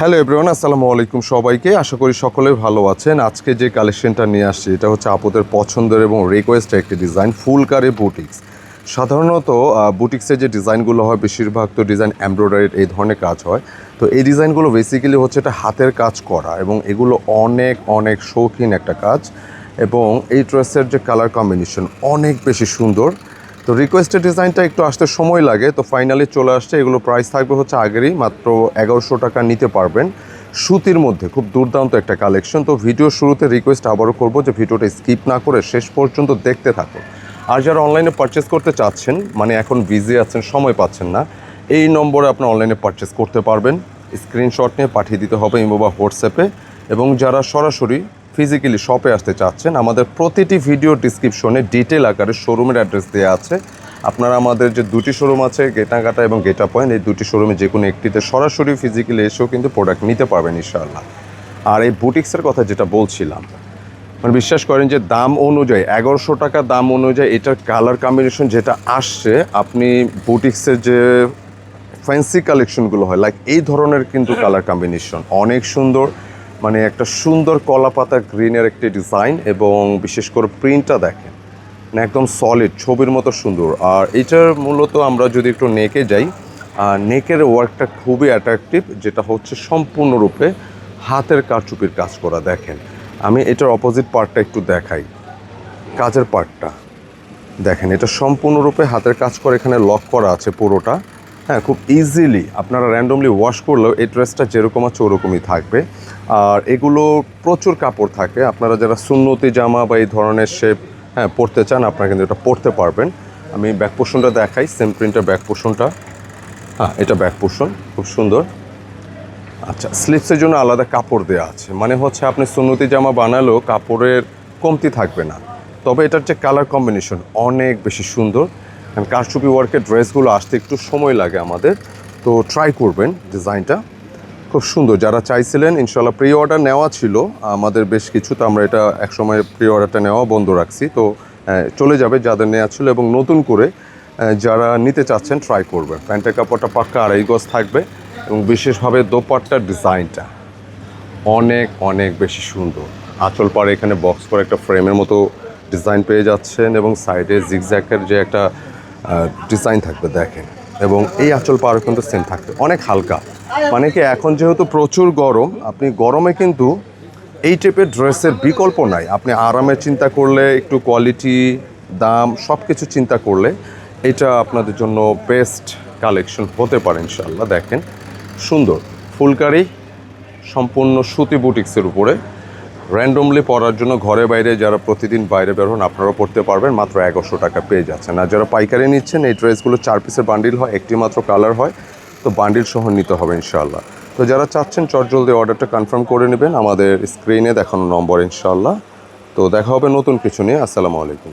Hello everyone আসসালামু আলাইকুম সবাইকে। আশা করি সকলে ভালো আছেন। আজকে যে কালেকশনটা নিয়ে আসছি, এটা হচ্ছে আপুদের পছন্দের এবং রিকোয়েস্টের একটি ডিজাইন ফুলকারি বুটিক্স সাধারণত বুটিক্সের যে ডিজাইনগুলো হয়, বেশিরভাগ তো ডিজাইন এমব্রয়ডারির এই ধরনের কাজ হয়। তো এই ডিজাইনগুলো বেসিক্যালি হচ্ছে এটা হাতের কাজ করা এবং এগুলো অনেক অনেক শৌখিন একটা কাজ। এবং এই ড্রেসের যে কালার কম্বিনেশন অনেক বেশি সুন্দর। তো রিকোয়েস্টের ডিজাইনটা একটু আসতে সময় লাগে, তো ফাইনালি চলে আসছে। এগুলো প্রাইস থাকবে হচ্ছে আগেরই, মাত্র এগারোশো টাকা নিতে পারবেন। সুতির মধ্যে খুব দুর্দান্ত একটা কালেকশন তো ভিডিও শুরুতে রিকোয়েস্ট আবারও করব যে ভিডিওটা স্কিপ না করে শেষ পর্যন্ত দেখতে থাকুন। আর যারা অনলাইনে পারচেস করতে চাচ্ছেন মানে এখন বিজি আছেন, সময় পাচ্ছেন না, এই নম্বরে আপনি অনলাইনে পারচেস করতে পারবেন। স্ক্রিনশট নিয়ে পাঠিয়ে দিতে হবে ইমো বা হোয়াটসঅ্যাপে এবং যারা সরাসরি ফিজিক্যালি শপে আসতে চাচ্ছেন, আমাদের প্রতিটি ভিডিও ডিসক্রিপশনে ডিটেল আকারে শোরুমের অ্যাড্রেস দেওয়া আছে। আপনারা আমাদের যে দুটি শোরুম আছে, গেটাঘাটা এবং গেটা পয়েন্ট, এই দুটি শোরুমে যে কোনো একটিতে সরাসরি ফিজিক্যালি এসেও কিন্তু প্রোডাক্ট নিতে পারবেন ইনশাআল্লাহ। আর এই বুটিক্সের কথা যেটা বলছিলাম মানে বিশ্বাস করেন যে দাম অনুযায়ী, এগারোশো টাকা দাম অনুযায়ী এটার কালার কম্বিনেশন যেটা আসছে, আপনি বুটিক্সের যে ফ্যান্সি কালেকশনগুলো হয় লাইক এই ধরনের কিন্তু কালার কম্বিনেশন অনেক সুন্দর। মানে একটা সুন্দর কলা পাতা গ্রিনের একটি ডিজাইন এবং বিশেষ করে প্রিন্টটা দেখেন। মানে একদম সলিড ছবির মতো সুন্দর। আর এটার মূলত আমরা যদি একটু নেকে যাই নেকের ওয়ার্কটা খুবই অ্যাট্রাকটিভ যেটা হচ্ছে সম্পূর্ণরূপে হাতের কারচুপির কাজ করা। দেখেন, আমি এটার অপোজিট পার্টটা একটু দেখাই। কাজের পার্টটা দেখেন, এটা সম্পূর্ণরূপে হাতের কাজ করে, এখানে লক করা আছে পুরোটা। হ্যাঁ খুব ইজিলি আপনারা র্যান্ডমলি ওয়াশ করলেও এই ড্রেসটা যেরকম আছে ওরকমই থাকবে। আর এগুলো প্রচুর কাপড় থাকে। আপনারা যারা সুন্নতি জামা বা এই ধরনের শেপ হ্যাঁ পরতে চান, আপনারা কিন্তু এটা পরতে পারবেন। আমি ব্যাক পোর্শনটা দেখাই সেম প্রিন্টের ব্যাক পোর্শনটা হ্যাঁ এটা ব্যাক পোর্শন খুব সুন্দর। আচ্ছা স্লিপসের জন্য আলাদা কাপড় দেওয়া আছে। মানে হচ্ছে আপনি সুন্নতি জামা বানালেও কাপড়ের কমতি থাকবে না। তবে এটার যে কালার কম্বিনেশন অনেক বেশি সুন্দর। কারণ কারচুপি ওয়ার্কের ড্রেসগুলো আসতে একটু সময় লাগে আমাদের। তো ট্রাই করবেন ডিজাইনটা খুব সুন্দর। যারা চাইছিলেন ইনশাল্লাহ প্রি অর্ডার নেওয়া ছিল। আমাদের বেশ কিছু, তো আমরা এটা একসময় প্রি অর্ডারটা নেওয়া বন্ধ রাখছি। তো চলে যাবে যাদের নেওয়া ছিল এবং নতুন করে যারা নিতে চাচ্ছেন ট্রাই করবেন প্যান্টের কাপড়টা পাক্কা আড়াই গজ থাকবে এবং বিশেষভাবে দোপাট্টার ডিজাইনটা অনেক অনেক বেশি সুন্দর। আঁচল পাড়ে এখানে বক্স করে একটা ফ্রেমের মতো ডিজাইন পেয়ে যাচ্ছেন এবং সাইডে জিগজ্যাকের যে একটা ডিজাইন থাকবে, দেখেন। এবং এই আঁচল পাড়ও কিন্তু সেম থাকবে। অনেক হালকা। মানে কি, এখন যেহেতু প্রচুর গরম, আপনি গরমে কিন্তু এই টাইপের ড্রেসের বিকল্প নাই। আপনি আরামের চিন্তা করলে, একটু কোয়ালিটি দাম সব কিছু চিন্তা করলে এটা আপনাদের জন্য বেস্ট কালেকশন হতে পারে ইনশাল্লাহ দেখেন, সুন্দর। ফুলকারি, সম্পূর্ণ সুতি বুটিক্সের উপরে। র্যান্ডমলি পড়ার জন্য ঘরে বাইরে যারা প্রতিদিন বাইরে বের হন, আপনারাও পড়তে পারবেন। মাত্র এগারোশো টাকা পেয়ে যাচ্ছেন। আর যারা পাইকারি নিচ্ছেন, এই ড্রেসগুলো চার পিসের বান্ডিল হয়, একটি মাত্র কালার হয়। তো বান্ডিল সহ নিতে হবে ইনশাল্লাহ তো যারা চাচ্ছেন চটজলদি অর্ডারটা কনফার্ম করে নেবেন। আমাদের স্ক্রিনে দেখানো নম্বর ইনশাল্লাহ তো দেখা হবে নতুন কিছু নিয়ে। আসসালামু আলাইকুম।